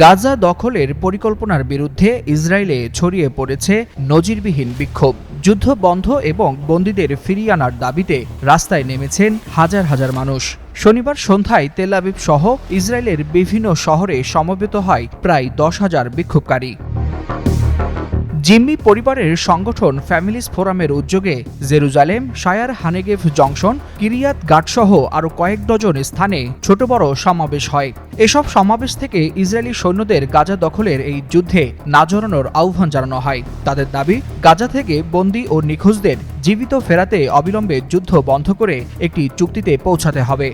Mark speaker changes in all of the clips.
Speaker 1: গাজা দখলের পরিকল্পনার বিরুদ্ধে ইসরায়েলে ছড়িয়ে পড়েছে নজিরবিহীন বিক্ষোভ। যুদ্ধ বন্ধ এবং বন্দীদের ফিরিয়ে আনার দাবিতে রাস্তায় নেমেছেন হাজার হাজার মানুষ। শনিবার সন্ধ্যায় তেল আবিব সহ ইসরায়েলের বিভিন্ন শহরে সমবেত হয় প্রায় দশ হাজার বিক্ষোভকারী। জিম্মি পরিবারের সংগঠন ফ্যামিলিস ফোরামের উদ্যোগে Jerusalem, Shaar Hanegev junction, Kiryat গাটসহ আরও কয়েক ডজন স্থানে ছোট বড় সমাবেশ হয়। এসব সমাবেশ থেকে ইসরায়েলি সৈন্যদের গাজা দখলের এই যুদ্ধে না জড়ানোর আহ্বান জানানো হয়। তাদের দাবি, গাজা থেকে বন্দী ও নিখোঁজদের জীবিত ফেরাতে অবিলম্বে যুদ্ধ বন্ধ করে একটি চুক্তিতে পৌঁছাতে হবে।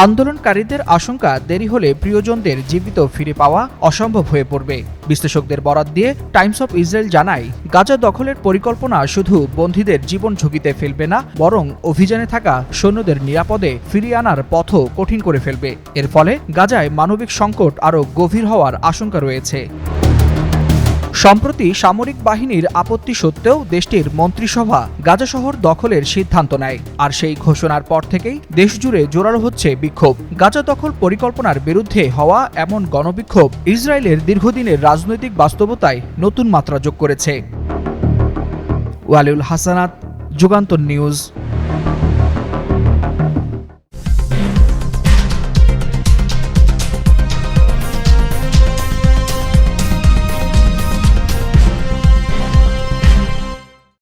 Speaker 1: আন্দোলনকারীদের আশঙ্কা দেরি হলে প্রিয়জনদের জীবিত ফিরে পাওয়া অসম্ভব হয়ে পড়বে। বিশ্লেষকদের বরাত দিয়ে টাইমস অফ ইসরায়েল জানায়, গাজা দখলের পরিকল্পনা শুধু বন্দীদের জীবন ঝুঁকিতে ফেলবে না, বরং অভিযানে থাকা সৈন্যদের নিরাপদে ফিরিয়ে আনার পথও কঠিন করে ফেলবে। এর ফলে গাজায় মানবিক সংকট আরও গভীর হওয়ার আশঙ্কা রয়েছে। সম্প্রতি সামরিক বাহিনীর আপত্তি সত্ত্বেও দেশটির মন্ত্রিসভা গাজা শহর দখলের সিদ্ধান্ত নেয়। আর সেই ঘোষণার পর থেকেই দেশজুড়ে জোরালো হচ্ছে বিক্ষোভ। গাজা দখল পরিকল্পনার বিরুদ্ধে হওয়া এমন গণবিক্ষোভ ইসরায়েলের দীর্ঘদিনের রাজনৈতিক বাস্তবতায় নতুন মাত্রা যোগ করেছে। ওয়ালিউল হাসানাত, যুগান্তর নিউজ।